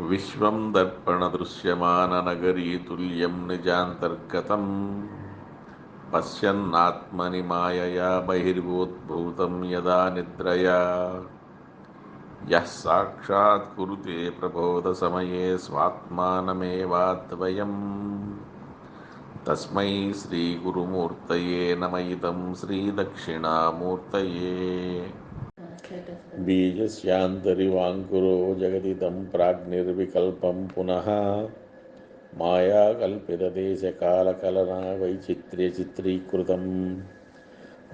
విశ్వం దర్పణదృశ్యమాననగరీ తుల్యం నిజాంతర్గతం పశ్యన్నాత్మని మాయయా బహిర్వోద్భూతం యదా నిద్రయా యః సాక్షాత్ కురుతే ప్రబోధసమయే స్వాత్మానమేవాద్వయం తస్మై శ్రీగురుమూర్తయే నమ ఇదం శ్రీదక్షిణామూర్తయే बीजस्यान्तरिवाङ्कुरो जगदिदं प्राग्निर्विकल्पं पुनः मायाकल्पितदेशकालकलना वैचित्र्यचित्रीकृतं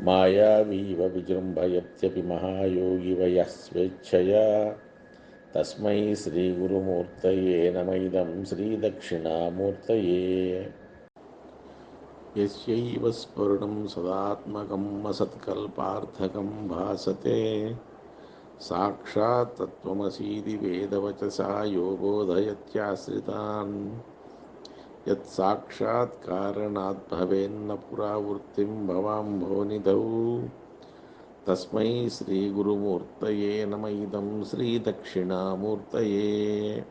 मायावीव विजृम्भयत्यपि महायोगि वयः स्वेच्छया तस्मै श्रीगुरुमूर्तये नमैदं श्रीदक्षिणामूर्तये यस्यैव स्फुरणं सदात्मकम् असत्कल्पार्थकं भासते साक्षात् तत्त्वमसीति वेदवचसा यो बोधयत्याश्रितान् यत्साक्षात्कारणात् भवेन्न पुरावृत्तिं भवाम्भोनिधौ। तस्मै श्रीगुरुमूर्तये नम इदं श्रीदक्षिणामूर्तये।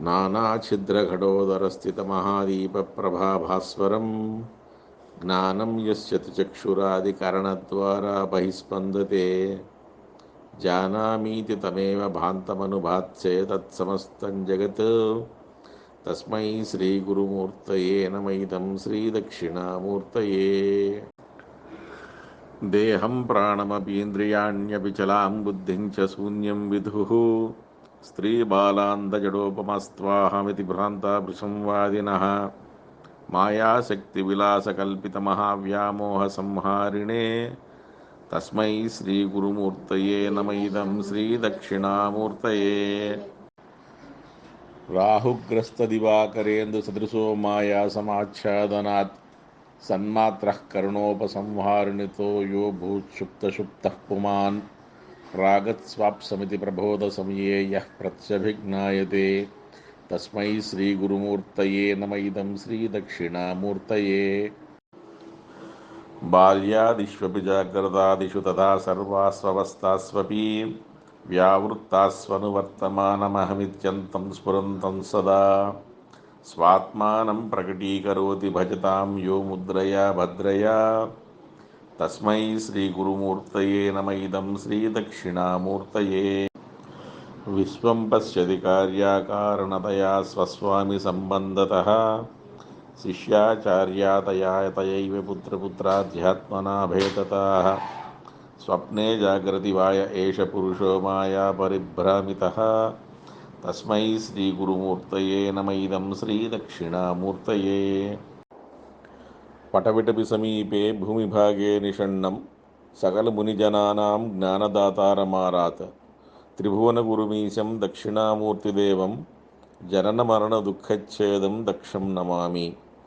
नानाछिद्रघटोदरस्थितमहादीपप्रभाभास्वरं ज्ञानं यस्य तु चक्षुरादिकरणद्वारा बहिस्पन्दते జానామీతి తమేవ భాంతమనుభాత్సే తత్సమస్తం జగత్ తస్మై శ్రీ గురుమూర్తయే నమైదం శ్రీదక్షిణామూర్తయే దేహం ప్రాణమపీంద్రియాణ్యపి చలాం బుద్ధిం చ శూన్యం విధు స్త్రీబాలాందజడోపమస్వాహమితి భ్రాంతాభృసంవాదిన మాయాశక్తివిలాసకల్పితమహావ్యామోహ तस्मै श्रीगुरुमूर्तये नम इदं श्रीदक्षिणामूर्तये। राहुग्रस्तदिवाकरेन्दुसदृशो मायासमाच्छादनात् सन्मात्रः करुणोपसंहारिणितो यो भूत्सुप्तसुप्तः पुमान्। प्रागत्स्वाप्समिति प्रबोधसमये यः प्रत्यभिज्ञायते। तस्मै श्रीगुरुमूर्तये नम इदं श्रीदक्षिणामूर्तये। బాల్యాదిష్వపి జాగ్రత్తాదిషు తదా సర్వాస్వస్థాస్వపి వ్యావృత్తాస్వనువర్తమానమహమిత్యంతం స్ఫురంతం సదా. స్వాత్మానం ప్రకటీకరోతి భజతాం యో ముద్రయా భద్రయా. తస్మై శ్రీగురుమూర్తయే నమ ఇదం శ్రీదక్షిణామూర్తయే విశ్వం పశ్యతి కార్యాకారణతయా స్వస్వామి సంబంధత. శిష్యాచార్యాతయాతయైవ పుత్రపుత్రాధ్యాత్మనాభేదతాः స్వప్నే జాగ్రతి వాయ ఏష పురుషో మాయా మాయాపరిభ్రామితः తస్మై శ్రీగురుమూర్తయే నమ ఇదం శ్రీదక్షిణామూర్తయే. పటవిటపి సమీపే భూమిభాగే నిషణ్ణం సకలమునిజనానాం జ్ఞానదాతారమారాత్. త్రిభువన గురుమీశం దక్షిణామూర్తిదేవం జనన మరణ దుఃఖచ్ఛేదం దక్షం నమామి.